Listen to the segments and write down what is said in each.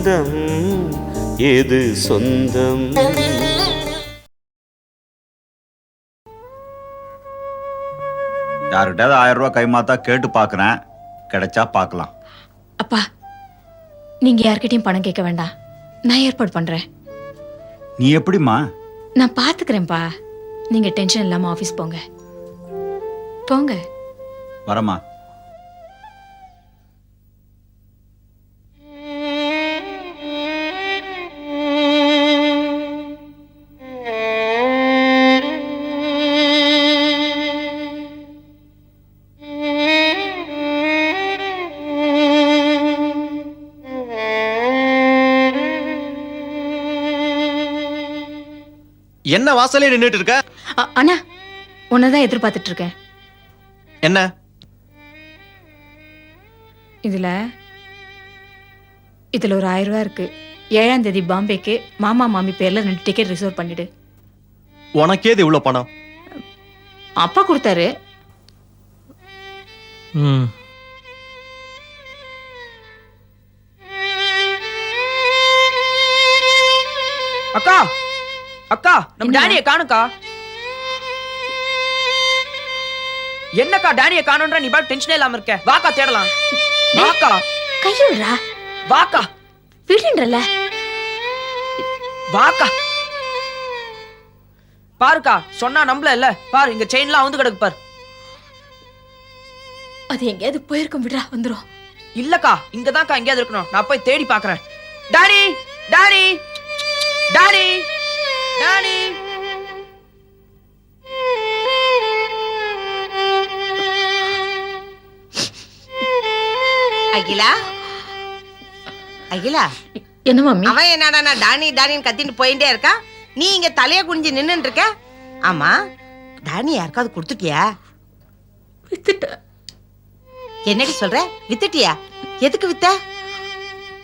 பந்தம் எது சொந்தம்? யார்கிட்டயாவது ஆயிரம் ரூபாய் கைமாத்தா கேட்டு பார்க்கறேன். கிடைச்சா பார்க்கலாம். அப்பா நீங்க யார்கிட்டயும் பணம் கேட்க வேண்டாம். நான் ஏற்பாடு பண்றேன். நீ எப்படிம்மா? நான் பாத்துக்கிறேன்ப்பா நீங்க டென்ஷன் இல்லாம ஆபீஸ் போங்க. போங்க. வரமா என்ன வாசலே நின்னுட்டு இருக்க? அ- அண்ணா உன்னதான் எதிர்பார்த்துட்டு இருக்கேன் என்ன? இதுல இதுல ஒரு ஆயிரம் ரூபாய் இருக்கு. ஏழாம் தேதி பாம்பேக்கு மாமா மாமி பேர்ல ரெண்டு டிக்கெட் ரிசர்வ் பண்ணிடு. உனக்கே இது இவ்வளவு பணம்? அப்பா கொடுத்தாரு. அக்கா! அக்கா நம்ம டேனிய காணுக்கா. என்னக்கா டேனிய காணுன்ற? நீ பாட்டு டென்ஷனே இல்லாம இருக்க. வாக்கா தேடலாம். வாக்கா. கையிடுறா வாக்கா. விடுன்றல. வாக்கா. பாருக்கா சொன்னா நம்பல இல்ல பாரு இங்க செயின்லாம் வந்து கிடக்கு பாரு. அது எங்கேயாவது போயிருக்கும் விடுறா வந்துரும். இல்லக்கா இங்கதான்க்கா எங்கேயாவது இருக்கணும். நான் போய் தேடி பாக்குறேன். Daddy daddy daddy daddy Akila? Akila? என்ன மம்மி அவன் என்னடா நான் டானி டானின்னு கத்திட்டு போயிட்டே இருக்கா? நீ இங்க தலைய குனிஞ்சு நின்னுட்டு இருக்க ஆமா. டானி யாருக்காவது கொடுத்துட்டியா? வித்துட்டேன் என்னடி சொல்ற? வித்துட்டியா? எதுக்கு வித்த?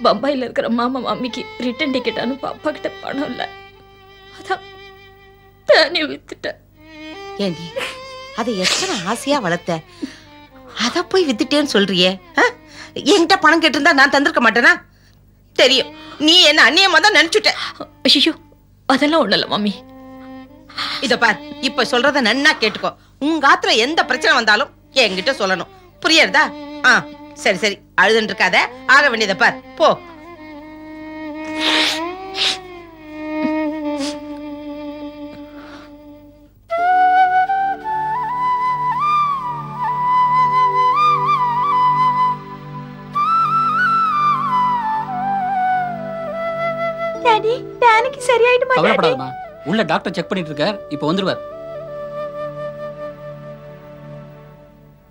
பம்பாயில இருக்கிற மாமா மாமிக்கு ரிட்டர்ன் டிக்கெட் அனுப்ப அப்பா கிட்ட பணம் இல்ல. தானே வித்துட்டேன் ஏண்டி அதை எத்தனை ஆசையா வளர்த்த? அத போய் வித்துட்டேன்னு சொல்றியே ஆ? என்கிட்ட பணம் கேட்டிருந்தா நான் தந்திருக்க மாட்டேனா? தெரியும் நீ என்ன அந்நியமா தான் நினைச்சுட்ட. ஐயோ அதெல்லாம் ஒண்ணு இல்ல மம்மி இத பார் இப்ப சொல்றத நன்னா கேட்டுக்கோ. உங்க ஆத்துல எந்த பிரச்சனை வந்தாலும் என்கிட்ட சொல்லணும். புரியுறதா? ஆ சரி சரி அழுதுன்னு இருக்காத ஆக வேண்டியத பார். போ. டாடி டானிக்கு சரியாயிடுமா கவலைப்படாதம்மா. உள்ள டாக்டர் செக் பண்ணிட்டு இருக்கார் இப்போ வந்துருவார்.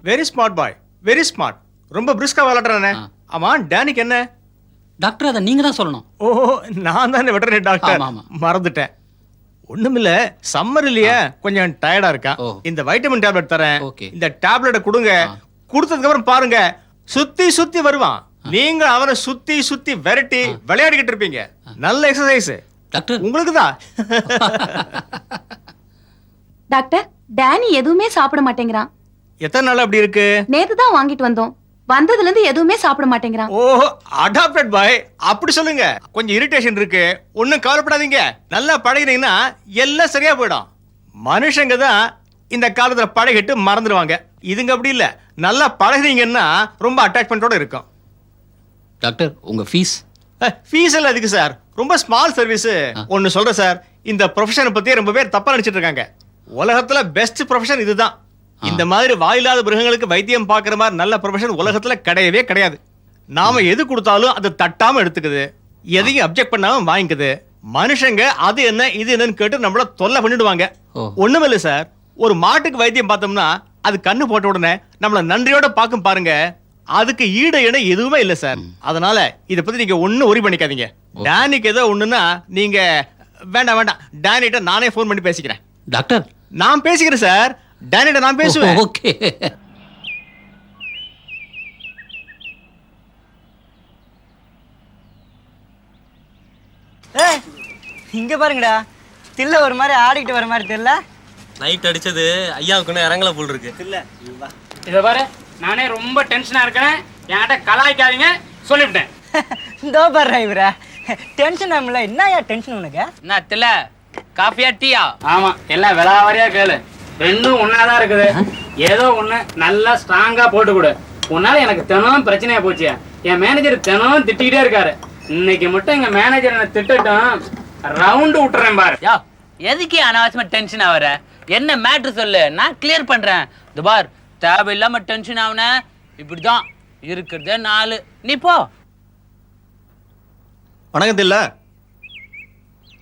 Very smart boy very smart ரொம்ப பிரிஸ்கா விளையாடுறானே ஆ. ஆமா டேனிக்கு என்ன? டாக்டர் அதை நீங்க தான் சொல்லணும். ஓ நான் தானே வெட்டரனரி டாக்டர். மறந்துட்டேன். ஒண்ணுமில்ல சம்மர் இல்லையா? கொஞ்சம் டயர்டா இருக்கா? ஓ. இந்த வைட்டமின் டேப்லெட் தரேன். ஓகே. இந்த டேப்லெட்டை கொடுங்க. கொடுத்ததுக்கு அப்புறம் பாருங்க. சுத்தி சுத்தி வருவான். நீங்க அவனை சுத்தி சுத்தி விரட்டி விளையாடிக்கிட்டு இருப்பீங்க. நல்ல எக்ஸசைஸ் டாக்டர். உங்களுக்கு தான். டாக்டர் டேனி எதுவுமே சாப்பிட மாட்டேங்கிறான். எத்தனை நாள் அப்படி இருக்கு? நேத்து தான் வாங்கிட்டு வந்தோம். வந்ததுல இருந்து எதுவுமே சாப்பிட மாட்டேங்கிறான். ஓ அடாப்டட் பாய் அப்படி சொல்லுங்க. கொஞ்சம் இரிட்டேஷன் இருக்கு. ஒண்ணும் கவலைப்படாதீங்க. நல்லா பழகினீங்கன்னா எல்லாம் சரியா போயிடும். மனுஷங்க தான் இந்த காலத்துல பழகிட்டு மறந்துடுவாங்க. இதுங்க அப்படி இல்ல. நல்லா பழகுனீங்கன்னா ரொம்ப அட்டாச்மெண்ட்டோட இருக்கும். டாக்டர் உங்க ஃபீஸ் ஃபீஸ் எல்லாம் எதுக்கு சார்? ரொம்ப ஸ்மால் சர்வீஸ் ஒன்னு சொல்றேன் சார். இந்த ப்ரொஃபஷனை பத்தி ரொம்ப பேர் தப்பா நினைச்சிட்டு இருக்காங்க. உலகத்துல பெஸ்ட் ப்ரொஃபஷன் இதுதான். இந்த மாதிரி வாயில்லாத மிருகங்களுக்கு வைத்தியம் பார்க்குற மாதிரி நல்ல ப்ரொஃபஷன் உலகத்துல கிடையவே கிடையாது. நாம எது கொடுத்தாலும் அதை தட்டாம எடுத்துக்குது. எதையும் அப்ஜெக்ட் பண்ணாம வாங்கிக்குது. மனுஷங்க அது என்ன இது என்னன்னு கேட்டு நம்மள தொல்லை பண்ணிடுவாங்க. ஓ. ஒண்ணுமில்ல சார். ஒரு மாட்டுக்கு வைத்தியம் பார்த்தோம்னா அது கண்ணு போட்ட உடனே நம்மள நன்றியோட பார்க்கும் பாருங்க. அதுக்கு ஈடு இணை எதுவுமே இல்ல சார். அதனால இத பத்தி நீங்க ஒண்ணும் ஒரி பண்ணிக்காதீங்க. டேனிக்கு ஏதோ ஒண்ணுன்னா நீங்க வேண்டாம் வேண்டாம். டேனிட்ட நானே ஃபோன் பண்ணி பேசிக்கிறேன். டாக்டர். நான் பேசிக்கிறேன் சார். டேனிட்ட நான் பேசுவேன். ஓகே. ஏய், இங்க பாருங்கடா. தில்ல ஒரு மாதிரி ஆடிக்கிட்டு வர மாதிரி தெரியல. நைட் அடிச்சது ஐயாவுக்குன்னு இறங்கல போல் இருக்கு. இல்ல இதை பாரு. நானே ரொம்ப டென்ஷனா இருக்கேன் என்கிட்ட கலாய்க்காதீங்க. சொல்லிவிட்டேன். இதோ பாரு இவர. டென்ஷன் ஆகல என்னயா டென்ஷன் உனக்கு? என்ன தில்ல காஃபியா டீயா? ஆமா. எல்லாம் விளாவாரியா கேளு. ரெண்டும் ஒன்னாதான் இருக்குது. ஏதோ ஒண்ணு நல்லா ஸ்ட்ராங்கா போட்டு கொடு உன்னால எனக்கு தினம் பிரச்சனையா போச்சு. என் மேனேஜர் தினம் திட்டிக்கிட்டே இருக்காரு. இன்னைக்கு மட்டும் எங்க மேனேஜர் என்ன திட்டட்டும். ரவுண்டு விட்டுறேன் பாரு. யா எதுக்கு அனாவசியமா டென்ஷன் ஆவற என்ன மேட்ரு சொல்லு? நான் கிளியர் பண்றேன். இது பார் தேவையில்லாம டென்ஷன் ஆகுன இப்படிதான் இருக்கிறதே நாலு. நீ போ. வணக்கம் தில்ல.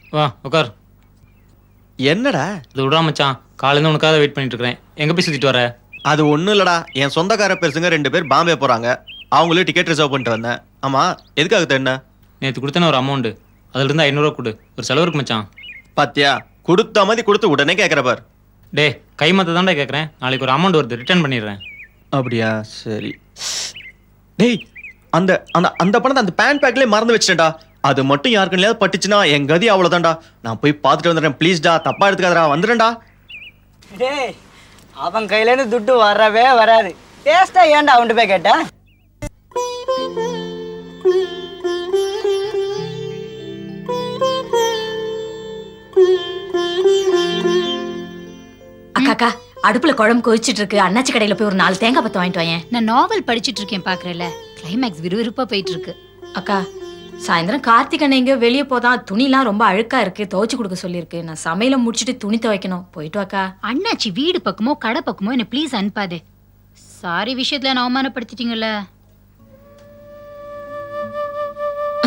வா உட்கார் என்னடா? இது விடா மச்சான். காலையில உனக்காக வெயிட் பண்ணிட்டு இருக்கிறேன். எங்க போய் சுத்திட்டு வர? அது ஒண்ணும் இல்லடா. என் சொந்தக்கார பெருசுங்க ரெண்டு பேர் பாம்பே போறாங்க. அவங்களே டிக்கெட் ரிசர்வ் பண்ணிட்டு வந்தேன். ஆமா எதுக்காக தேடின நேற்று கொடுத்தன ஒரு அமௌண்ட் அதுல இருந்து ஐநூறுரூவா கொடு. ஒரு செலவு இருக்கு மச்சான். பாத்தியா? கொடுத்த மாதிரி கொடுத்து உடனே கேட்குற பார். டே கை மத்த தான்டா கேட்குறேன் நாளைக்கு ஒரு அமௌண்ட் வருது ரிட்டர்ன் பண்ணிடுறேன். அப்படியா? சரி. டேய் அந்த அந்த அந்த பணத்தை அந்த பேன் பேக்லயே மறந்து வச்சிட்டேன்டா. அது மட்டும் யாருக்குன்னு பட்டுச்சுன்னா என் கதி அவ்வளவுதான்டா. நான் போய் பார்த்துட்டு வந்துடுறேன். ப்ளீஸ்டா தப்பா எடுத்துக்காதடா. வந்துடுறேன்டா. டேய் அவன் கையிலேருந்து துட்டு வரவே வராது. டேஸ்டா ஏன்டா அவன்கிட்ட போய் கேட்ட? அடுப்புல குழம்பு கொதிச்சிட்டு இருக்கு அண்ணாச்சி கடையில போய் ஒரு நாலு தேங்காய் பத்து வாங்கிட்டு வாயேன். நான் நாவல் படிச்சிட்டு இருக்கேன் பாக்குறல கிளைமேக்ஸ் விறுவிறுப்பா போயிட்டு இருக்கு அக்கா சாயந்தரம் கார்த்திக் அண்ணன் எங்கேயோ வெளியே போதான் துணிலாம் ரொம்ப அழுக்கா இருக்கு. துவைச்சு கொடுக்க சொல்லியிருக்கு. நான் சமையல முடிச்சிட்டு துணி துவைக்கணும். போயிட்டு வாக்கா. அண்ணாச்சி வீடு பக்கமோ கடை பக்கமோ என்ன ப்ளீஸ் அனுப்பாதே. சாரி விஷயத்துல நான் அவமானப்படுத்திட்டீங்கல்ல.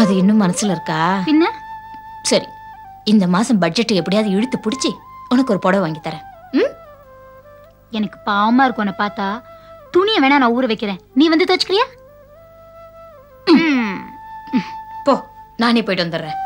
அது இன்னும் மனசுல இருக்கா? பின்ன? சரி இந்த மாசம் பட்ஜெட் எப்படியாவது இழுத்து பிடிச்சி உனக்கு ஒரு புடவை வாங்கி தரேன். எனக்கு பாவமா இருக்கும் உன்னை பார்த்தா. துணியை வேணா நான் ஊற வைக்கிறேன். நீ வந்து துவச்சுக்கிறியா? போ நானே போயிட்டு வந்துடுறேன்.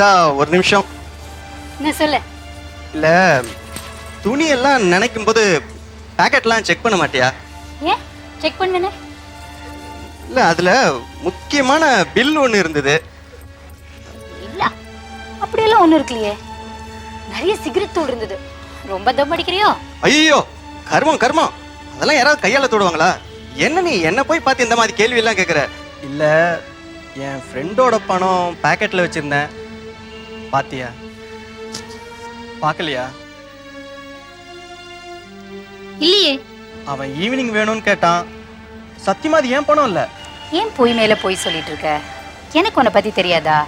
லலிதா ஒரு நிமிஷம். என்ன சொல்ல? இல்ல துணி எல்லாம் நினைக்கும் போது பேக்கெட்லாம் செக் பண்ண மாட்டியா? ஏன் செக் பண்ணுனே இல்ல அதுல முக்கியமான பில் ஒன்னு இருந்தது. இல்ல அப்படியெல்லாம் ஒண்ணும் இருக்கலையே. நிறைய சிகரெட் தூள் இருந்தது. ரொம்ப தம் அடிக்கிறியோ? ஐயோ கர்மம் கர்மம். அதெல்லாம் யாராவது கையால தொடுவாங்களா? என்ன நீ என்ன போய் பார்த்து இந்த மாதிரி கேள்வி எல்லாம் கேக்குற? இல்ல என் ஃப்ரெண்டோட பணம் பாக்கெட்ல வச்சிருந்தேன். பாத்தியா? பார்க்கலையா? இல்லையே. அவன் ஈவினிங் வேணும்னு கேட்டான். சத்தியமா அது ஏன் பணம் இல்ல? ஏன் பொய் மேல பொய் சொல்லிட்டு இருக்க? எனக்கு உன்னை பத்தி தெரியாதா?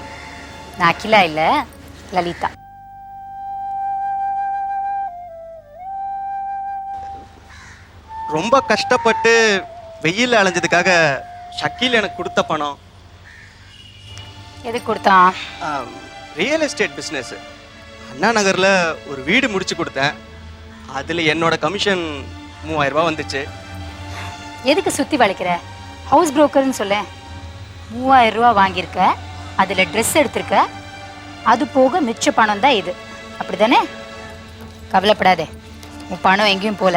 நான் அகிலா இல்ல லலிதா. ரொம்ப கஷ்டப்பட்டு வெயில் அலைஞ்சதுக்காக ஷக்கீல் எனக்கு கொடுத்த பணம். எதுக்கு கொடுத்தான்? ரியல் எஸ்டேட் பிஸ்னஸ் அண்ணா நகர்ல ஒரு வீடு முடிச்சு கொடுத்தேன். அதுல என்னோட கமிஷன் மூவாயிரம் ரூபாய் வந்துச்சு. எதுக்கு சுத்தி வளைக்கிற? ஹவுஸ் புரோக்கர்னு சொல்ல மூவாயிரம் ரூபா வாங்கியிருக்க. அதுல ட்ரெஸ் எடுத்திருக்க. அது போக மிச்ச பணம் தான் இது. அப்படிதானே? கவலைப்படாதே. உன் பணம் எங்கேயும் போல.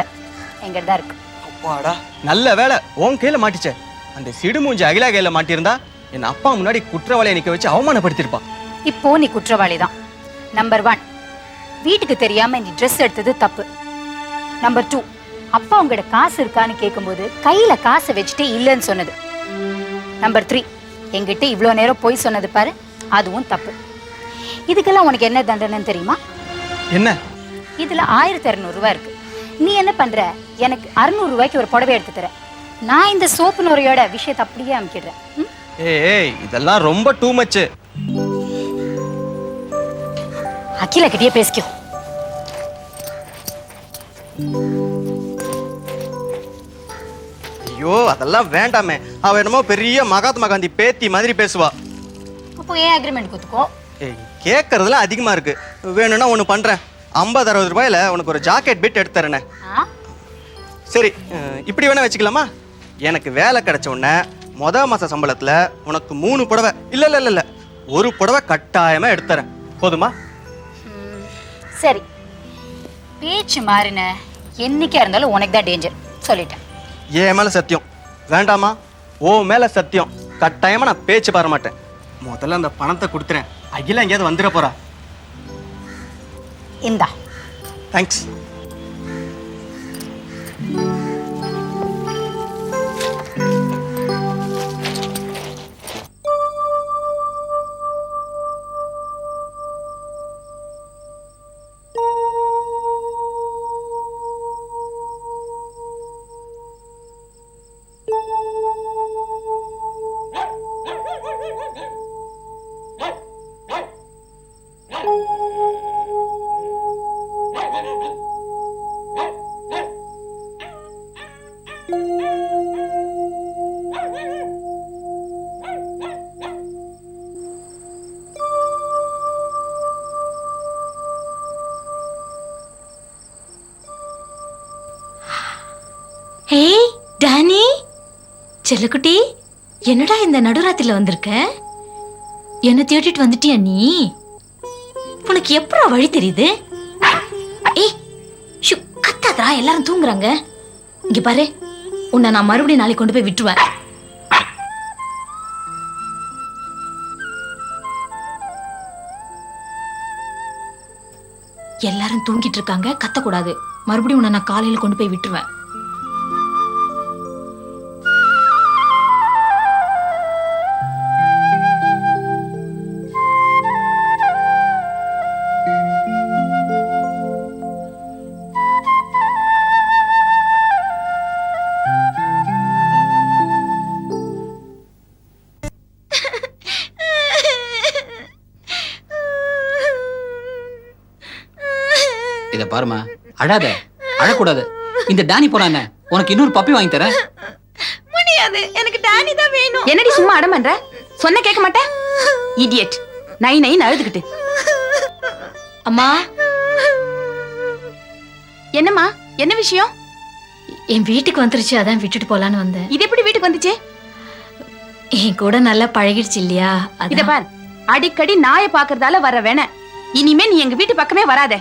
எங்கிட்ட தான் இருக்கு. அப்பாடா நல்ல வேலை. உன் கையில மாட்டிச்சே. அந்த சிடுமூஞ்சி அகிலா கையில மாட்டியிருந்தா என் அப்பா முன்னாடி குற்றவாளியை நிக்க வச்சு அவமானப்படுத்திருப்பா இப்போ நீ குற்றவாளி தான் நம்பர் ஒன் வீட்டுக்கு தெரியாம நீ ட்ரெஸ் எடுத்தது தப்பு. நம்பர் டூ அப்பா உங்ககிட்ட காசு இருக்கான்னு கேட்கும்போது கையில காசை வச்சுட்டே இல்லைன்னு சொன்னது. நம்பர் த்ரீ என்கிட்ட இவ்வளோ நேரம் போய் சொன்னது பாரு அதுவும் தப்பு. இதுக்கெல்லாம் உனக்கு என்ன தண்டனைன்னு தெரியுமா? என்ன? இதுல ஆயிரத்தி இரநூறுவா இருக்கு. நீ என்ன பண்ற? எனக்கு அறுநூறு ரூபாய்க்கு ஒரு புடவை எடுத்து தர. நான் இந்த சோப்பு நுரையோட விஷயத்தை அப்படியே அமுக்கிடுறேன்? ஏய் இதெல்லாம் ரொம்ப டூ மச் அகில கிட்டயே பேசிக்கோ. ஐயோ அதெல்லாம் வேண்டாமே. அவ என்னமோ பெரிய மகாத்மா காந்தி பேத்தி மாதிரி பேசுவா. அப்போ ஏன் அக்ரிமெண்ட் கொடுத்துக்கோ? ஏய் கேட்கறதுலாம் அதிகமா இருக்கு. வேணும்னா ஒன்று பண்றேன். ஐம்பது அறுபது ரூபாயில உனக்கு ஒரு ஜாக்கெட் பிட் எடுத்து தரேனே. சரி இப்படி வேணா வச்சுக்கலாமா? எனக்கு வேலை கிடைச்ச உடனே முத மாச சம்பளத்துல உனக்கு மூணு புடவை. இல்ல இல்ல இல்ல இல்ல. ஒரு புடவை கட்டாயமா எடுத்து தரேன். போதுமா? சரி. பேச்சு மாறின என்னைக்கா இருந்தாலும் உனக்கு தான் டேஞ்சர் சொல்லிட்டேன். என் மேல சத்தியம். வேண்டாமா? ஓ மேல சத்தியம். கட்டாயமா நான் பேச்சு பார மாட்டேன். முதல்ல அந்த பணத்தை கொடுத்துறேன். அகில எங்கேயாவது வந்துட போறா. இந்தா. தேங்க்ஸ் செல்லக்குட்டி என்னடா இந்த நடுராத்திரில வந்திருக்க? என்ன தேடிட்டு வந்துட்டியா நீ? உனக்கு எப்படா வழி தெரியுது? ஏய் ஷு கத்தாதடா எல்லாரும் தூங்குறாங்க. இங்க பாரு உன்னை நான் மறுபடியும் நாளைக்கு கொண்டு போய் விட்டுருவேன். எல்லாரும் தூங்கிட்டு இருக்காங்க கத்தக்கூடாது. மறுபடியும் உன்னை நான் காலையில கொண்டு போய் விட்டுருவேன். இத பாருமா அழாத. அழக்கூடாது. இந்த டானி போறானே உனக்கு இன்னொரு பப்பி வாங்கி தரேன். முடியாது. எனக்கு டானி தான் வேணும். என்னடி சும்மா அடம் பண்ற? சொன்ன கேட்க மாட்டேன் இடியட் நை நைன்னு அழுதுகிட்டு. அம்மா. என்னம்மா? என்ன விஷயம்? என் வீட்டுக்கு வந்துருச்சு. அதான் விட்டுட்டு போலான்னு வந்தேன். இது எப்படி வீட்டுக்கு வந்துச்சு? என் கூட நல்லா பழகிடுச்சு இல்லையா? இத. பார். அடிக்கடி நாயை பாக்குறதால வர வேண. இனிமே நீ எங்க வீட்டு பக்கமே வராத.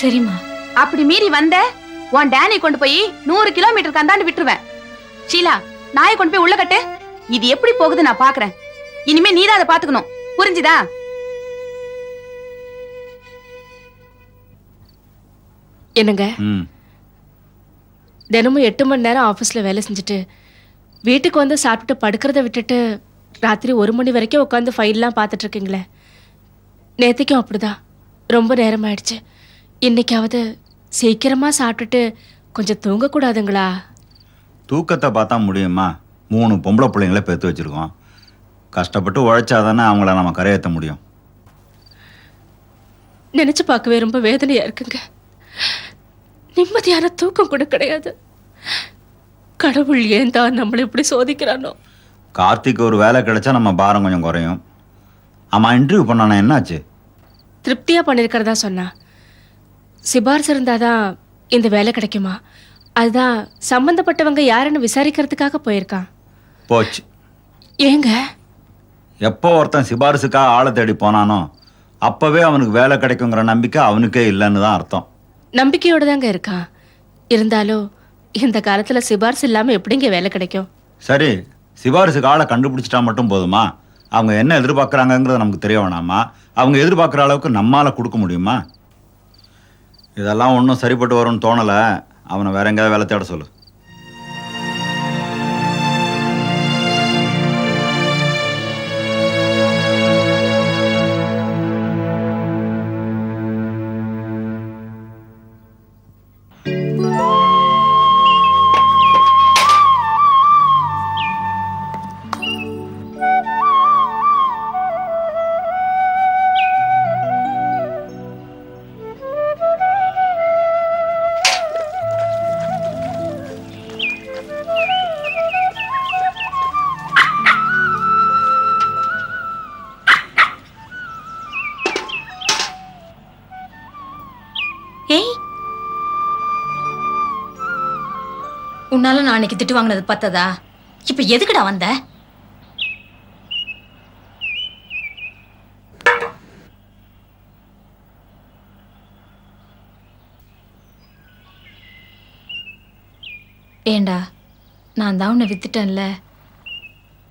சரிம்மா. அப்படி மீறி வந்த உன் டேனை கொண்டு போய் நூறு கிலோமீட்டருக்கு அந்தாண்டு விட்டுருவேன். ஷீலா நாயை கொண்டு போய் உள்ள கட்டு. இது எப்படி போகுது நான் பாக்குறேன். இனிமே நீதான் அதை பாத்துக்கணும் புரிஞ்சுதா? என்னங்க? தினமும் எட்டு மணி நேரம் ஆஃபீஸில் வேலை செஞ்சுட்டு வீட்டுக்கு வந்து சாப்பிட்டுட்டு படுக்கிறத விட்டுட்டு ராத்திரி ஒரு மணி வரைக்கும் உட்காந்து ஃபைல்லாம் பார்த்துட்டு இருக்கீங்களே. நேற்றுக்கும் அப்படிதான். ரொம்ப நேரம் ஆயிடுச்சு இன்னைக்காவது சீக்கிரமா சாப்பிட்டுட்டு கொஞ்சம் தூங்கக்கூடாதுங்களா? தூக்கத்தை பார்த்தா முடியுமா? மூணு பொம்பளை பிள்ளைங்கள பெற்று வச்சிருக்கோம். கஷ்டப்பட்டு உழைச்சாதானே அவங்கள நம்ம கரையேற்ற முடியும். நினைச்சு பார்க்கவே ரொம்ப வேதனையா இருக்குங்க. நிம்மதியான தூக்கம் கூட கிடையாது. கடவுள் ஏன் தான் நம்மளை இப்படி சோதிக்கிறானோ? கார்த்திக் ஒரு வேலை கிடைச்சா நம்ம பாரம் கொஞ்சம் குறையும். ஆமாம் இன்டர்வியூ பண்ணானே என்னாச்சு? திருப்தியா பண்ணிருக்கிறதா சொன்னா? சிபாரிசு இருந்தாதான் இந்த வேலை கிடைக்குமா? அதுதான் சம்பந்தப்பட்டவங்க யாருன்னு விசாரிக்கிறதுக்காக போயிருக்கான் போச்சு. ஏங்க? எப்போ ஒருத்தன் சிபாரிசுக்காக ஆளை தேடி போனானோ அப்போவே அவனுக்கு வேலை கிடைக்குங்கிற நம்பிக்கை அவனுக்கே இல்லைன்னு தான் அர்த்தம். நம்பிக்கையோட தாங்க இருக்கான் இருந்தாலும் இந்த காலத்துல சிபாரிசு இல்லாம எப்படிங்க வேலை கிடைக்கும்? சரி சிபாரிசுக்கு ஆளை கண்டுபிடிச்சிட்டா மட்டும் போதுமா? அவங்க என்ன எதிர்பார்க்குறாங்கங்கிறது நமக்கு தெரிய வேணாமா? அவங்க எதிர்பார்க்குற அளவுக்கு நம்மால கொடுக்க முடியுமா? இதெல்லாம் ஒன்றும் சரிப்பட்டு வரும்னு தோணலை. அவனை வேற எங்கேயாவது வேலை தேட சொல்லு. உன்னால நான் அன்னைக்கு திட்டு வாங்கினது பார்த்ததா இப்ப எதுக்குடா வந்த? ஏண்டா நான் தான் உன்னை வித்துட்டேன்ல.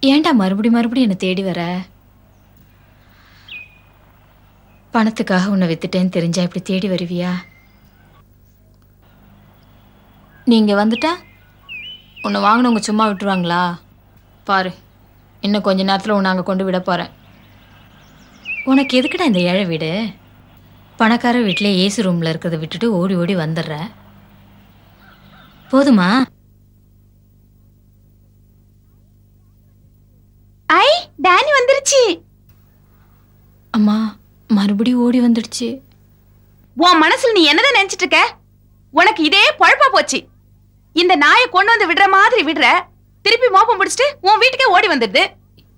ஏன்டா மறுபடி மறுபடியும் என்னை தேடி வர? பணத்துக்காக உன்னை வித்துட்டேன்னு தெரிஞ்சா இப்படி தேடி வருவியா? நீங்க வந்துட்டா? உன்னை வாங்கினவங்க சும்மா விட்டுருவாங்களா? பாரு இன்னும் கொஞ்ச நேரத்தில் உன்னை அங்கே கொண்டு விட போகிறேன் உனக்கு எதுக்குடா இந்த ஏழை வீடு? பணக்கார வீட்டிலே ஏசி ரூமில் இருக்கிறத விட்டுட்டு ஓடி ஓடி வந்துடுற? போதுமா? ஐ டேனி வந்துருச்சு. அம்மா மறுபடியும் ஓடி வந்துடுச்சு. உன் மனசுல நீ என்னதான் நினைச்சிட்டு இருக்க? உனக்கு இதே பொழப்பா போச்சு. இந்த நாயை கொண்டு வந்து விடுற மாதிரி விடுற. திருப்பி மோப்பம் பிடிச்சிட்டு உன் வீட்டுக்கே ஓடி வந்துடுது.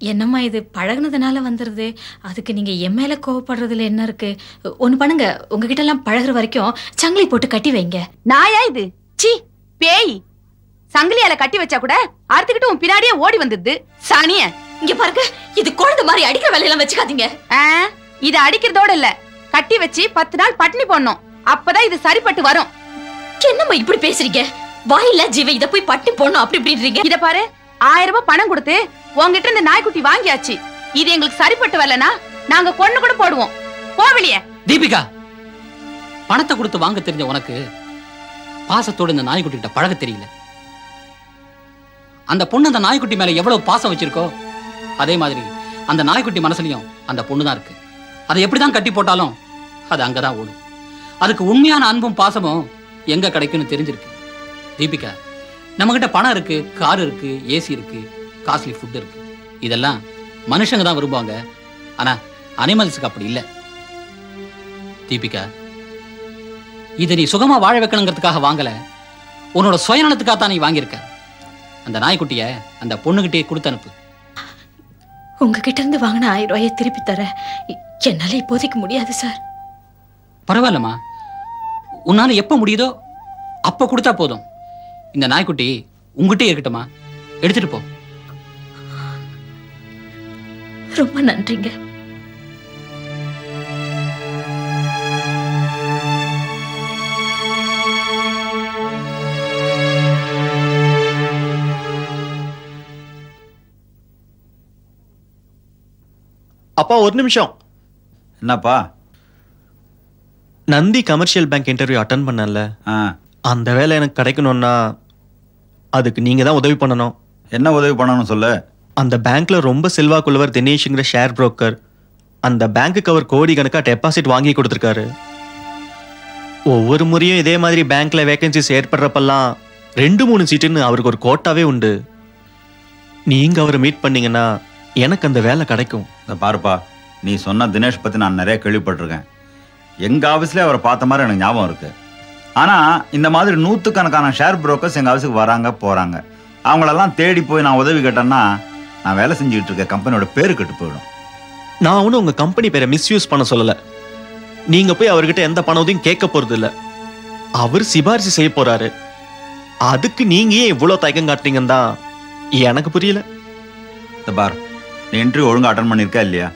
என்னம்மா இது பழகுனதுனால வந்துடுது அதுக்கு நீங்க என் மேல கோவப்படுறதுல என்ன இருக்கு? ஒன்று பண்ணுங்க. உங்ககிட்ட எல்லாம் பழகுற வரைக்கும் சங்கிலி போட்டு கட்டி வைங்க. நாயா இது? சி பேய். சங்கிலியால கட்டி வச்சா கூட அறுத்துக்கிட்டு உன் பின்னாடியே ஓடி வந்துடுது. சாணிய இங்க பாருங்க இது குழந்தை மாதிரி அடிக்கிற வேலையெல்லாம் வச்சுக்காதீங்க. இது அடிக்கிறதோட இல்ல. கட்டி வச்சு பத்து நாள் பட்டினி போடணும். அப்பதான் இது சரிப்பட்டு வரும். என்னம்மா இப்படி பேசுறீங்க? வாயில ஜீவ இத போய் பட்டி போடணும் அப்படி இப்படின்றீங்க. இத பாரு ஆயிரம் ரூபாய் பணம் கொடுத்து உன்கிட்ட இந்த நாய்க்குட்டி வாங்கியாச்சு. இது எங்களுக்கு சரிப்பட்டு வரலனா நாங்க கொண்டு கூட போடுவோம். போவலியே தீபிகா பணத்தை கொடுத்து வாங்க தெரிஞ்ச உனக்கு பாசத்தோட இந்த நாய்க்குட்டிகிட்ட பழக தெரியல. அந்த பொண்ணு அந்த நாய்க்குட்டி மேல எவ்வளவு பாசம் வச்சிருக்கோ அதே மாதிரி அந்த நாய்க்குட்டி மனசுலயும் அந்த பொண்ணு தான் இருக்கு. அதை எப்படிதான் கட்டி போட்டாலும் அது அங்கதான் ஓடும். அதுக்கு உண்மையான அன்பும் பாசமும் எங்க கிடைக்கும்னு தெரிஞ்சிருக்கு. தீபிகா நம்மகிட்ட பணம் இருக்கு கார் இருக்கு ஏசி இருக்கு காஸ்ட்லி ஃபுட் இருக்கு. இதெல்லாம் மனுஷங்க தான் விரும்புவாங்க. ஆனா அனிமல்ஸுக்கு அப்படி இல்லை. தீபிகா இதை நீ சுகமா வாழ வைக்கணுங்கிறதுக்காக வாங்கல. உன்னோட சுயநலத்துக்காக தான் நீ வாங்கியிருக்க. அந்த நாய்க்குட்டிய அந்த பொண்ணுகிட்டே கொடுத்து அனுப்பு. உங்ககிட்ட இருந்து வாங்கின ஆயிரம் ரூபாயை திருப்பி தரேன். இ- என்னால இப்போதைக்கு முடியாது சார் பரவாயில்லம்மா. உன்னால எப்ப முடியுதோ அப்ப கொடுத்தா போதும். இந்த நாய்க்குட்டி உங்ககிட்டே இருக்கட்டுமா? எடுத்துட்டு போ. ரொம்ப நன்றிங்க. அப்பா ஒரு நிமிஷம். என்னப்பா? Nandi commercial bank interview attend பண்ணல. அந்த வேலை எனக்கு கிடைக்கணும்னா அதுக்கு நீங்க தான் உதவி பண்ணணும். என்ன உதவி பண்ணணும்னு சொல்லு. அந்த பேங்க்ல ரொம்ப செல்வாக்குள்ளவர் தினேஷ்ங்கிற ஷேர் புரோக்கர் அந்த பேங்க்குக்கு அவர் கோடி கணக்கா டெபாசிட் வாங்கி கொடுத்துருக்காரு. ஒவ்வொரு முறையும் இதே மாதிரி பேங்க்ல வேகன்சிஸ் ஏற்படுறப்பெல்லாம் ரெண்டு மூணு சீட்டுன்னு அவருக்கு ஒரு கோட்டாவே உண்டு. நீங்க அவரை மீட் பண்ணீங்கன்னா எனக்கு அந்த வேலை கிடைக்கும். இந்த பாருப்பா நீ சொன்ன தினேஷ் பற்றி நான் நிறைய கேள்விப்பட்டிருக்கேன். எங்கள் ஆஃபீஸ்லேயே அவரை பார்த்த மாதிரி எனக்கு ஞாபகம் இருக்கு. ஆனால் இந்த மாதிரி நூற்றுக்கணக்கான ஷேர் புரோக்கர்ஸ் எங்கள் ஆஃபீஸுக்கு வராங்க போகிறாங்க அவங்களெல்லாம் தேடி போய் நான் உதவி கேட்டேன்னா நான் வேலை செஞ்சுக்கிட்டு இருக்க கம்பெனியோட பேரு கெட்டு போயிடும். நான் ஒன்றும் உங்க கம்பெனி பேரை மிஸ்யூஸ் பண்ண சொல்லல. நீங்க போய் அவர்கிட்ட எந்த பண உதவியும் கேட்க போறது இல்ல. அவர் சிபாரிசு செய்ய போறாரு. அதுக்கு நீங்க ஏன் இவ்வளவு தயக்கம் காட்டுறீங்கன்னு தான் எனக்கு புரியல. இந்த பார் நீ இன்டர்வியூ ஒழுங்கா அட்டன் பண்ணியிருக்கா இல்லையா?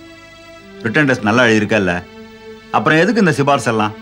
ரிட்டன் டெஸ்ட் நல்லா எழுதியிருக்கா இல்லை? அப்புறம் எதுக்கு இந்த சிபாரிசு எல்லாம்